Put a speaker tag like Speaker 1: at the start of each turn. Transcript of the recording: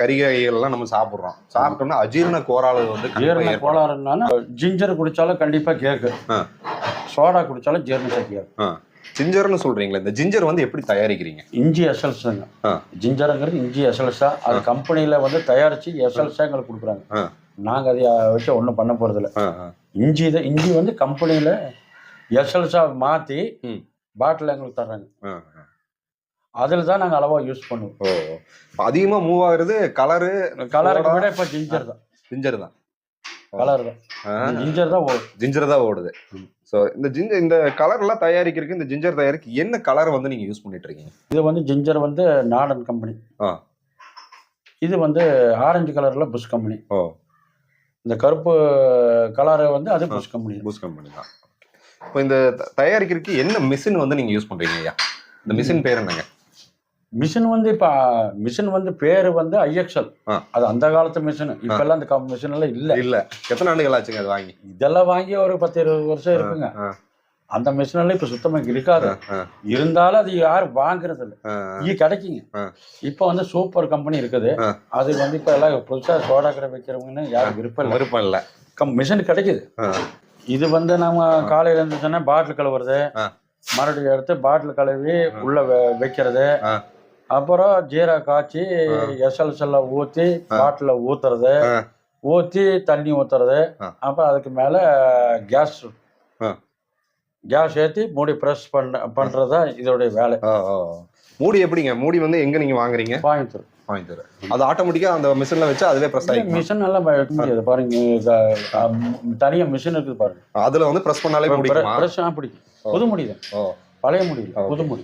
Speaker 1: கறிகைகள்லாம் நம்ம சாப்பிடுறோம் சாப்பிட்டோம்னா அஜீரண கோளாறு வந்து
Speaker 2: ஜீரண. கோளாறுனால ஜிஞ்சர் குடிச்சாலும் கண்டிப்பா கேக்கு. சோடா குடிச்சாலும் ஜீரண சக்தி.
Speaker 1: ஜிஞ்சர்னு சொல்றீங்களா இந்த ஜிஞ்சர் வந்து எப்படி தயாரிக்கிறீங்க
Speaker 2: இஞ்சி எசல்ஸுங்க. ஜிஞ்சருங்கிறது இஞ்சி எசல்ஸா அது கம்பெனியில் வந்து தயாரிச்சு எசல்ஸா எங்களுக்கு கொடுக்குறாங்க. நாங்கள் அதை வச்சு ஒன்றும் பண்ண போகிறதில்ல. இஞ்சி தான் இஞ்சி வந்து கம்பெனியில் எசல்ஸா மாற்றி. பாட்டில் எங்களுக்கு தர்றாங்க. அதில் தான் நாங்கள் அளவாக யூஸ் பண்ணுவோம்.
Speaker 1: ஓ இப்ப அதிகமா மூவ் ஆகுறது கலரு
Speaker 2: கலருக்கு விட இப்போ ஜிஞ்சர் தான்.
Speaker 1: ஜிஞ்சர் தான்.
Speaker 2: கலர் தான். ஜிஞ்சர் தான் ஓடும்
Speaker 1: ஜிஞ்சர் தான் ஓடுது. ஸோ இந்த ஜிஞ்சர் இந்த கலர் எல்லாம் தயாரிக்கிறதுக்கு இந்த ஜிஞ்சர் தயாரிக்க என்ன கலர் வந்து நீங்க யூஸ் பண்ணிட்டு இருக்கீங்க?
Speaker 2: இது வந்து ஜிஞ்சர் வந்து நாடன் கம்பெனி
Speaker 1: ஆ.
Speaker 2: இது வந்து ஆரஞ்சு கலரில் புஷ் கம்பெனி
Speaker 1: ஓ.
Speaker 2: இந்த கருப்பு கலரை வந்து அது புஷ் கம்பெனி
Speaker 1: பூஸ்ட் கம்பெனி தான். இப்போ இந்த தயாரிக்கிறதுக்கு என்ன மிஷின் வந்து நீங்க யூஸ் பண்றீங்க ஐயா? இந்த மிஷின் பேர் என்னங்க?
Speaker 2: மிஷின் வந்து இப்போ மிஷின் வந்து பேர் வந்து ஐஎக்ஸ்எல். அது அந்த காலத்து மிஷின். இப்பெல்லாம் அந்த மிஷின் எல்லாம் இல்லை.
Speaker 1: இல்ல. எத்தனை ஆண்டுகள் ஆச்சுங்க அது வாங்கி?
Speaker 2: இதெல்லாம் வாங்கி ஒரு பத்து இருபது வருஷம் இருக்குங்க. அந்த மிஷின் எல்லாம் இப்போ சுத்தமாக இருக்காது. இருந்தாலும் அது யாரும் வாங்குறது இல்லை. இங்கே கிடைக்குங்க. இப்போ வந்து சூப்பர் கம்பெனி இருக்குது. அது வந்து இப்போ எல்லாம் புதுசாக சோடா கடை வைக்கிறவங்கன்னு யாரும் விருப்பம் இல்லை.
Speaker 1: விருப்பம் இல்ல.
Speaker 2: கம் மிஷின் கிடைக்குது. இது வந்து நம்ம காலையில இருந்துச்சுன்னா பாட்டில் கழுவுறது. மறுபடியும் எடுத்து பாட்டில் கழுவி உள்ள வைக்கிறது. அப்புறம் ஜீரா காய்ச்சி எல்லாம் ஊற்றி பாட்டில் ஊத்துறது. ஊற்றி தண்ணி ஊத்துறது. அப்புறம் அதுக்கு மேலே கேஸ். கேஸ் ஏற்றி மூடி ப்ரெஸ் பண்ண பண்ணுறது தான் இதோடைய வேலை.
Speaker 1: மூடி எப்படிங்க? மூடி வந்து எங்க நீங்க வாங்குறீங்க?
Speaker 2: கோயம்புத்தூர்.
Speaker 1: தரேன் அது ஆட்டோமேட்டிக்கா அந்த மிஷின்ல வச்சு அதுவே ப்ரெஸ் ஆகிக்கும்
Speaker 2: மிஷின் எல்லாம் வைக்க முடியாது. பாருங்க தனியாக மிஷின் இருக்குது பாருங்க.
Speaker 1: அதுல வந்து ப்ரெஸ் பண்ணாலே
Speaker 2: ப்ரெஸ் பிடிக்கும். புது முடி தான்
Speaker 1: ஓ.
Speaker 2: பழைய முடி இல்லை, புது முடி.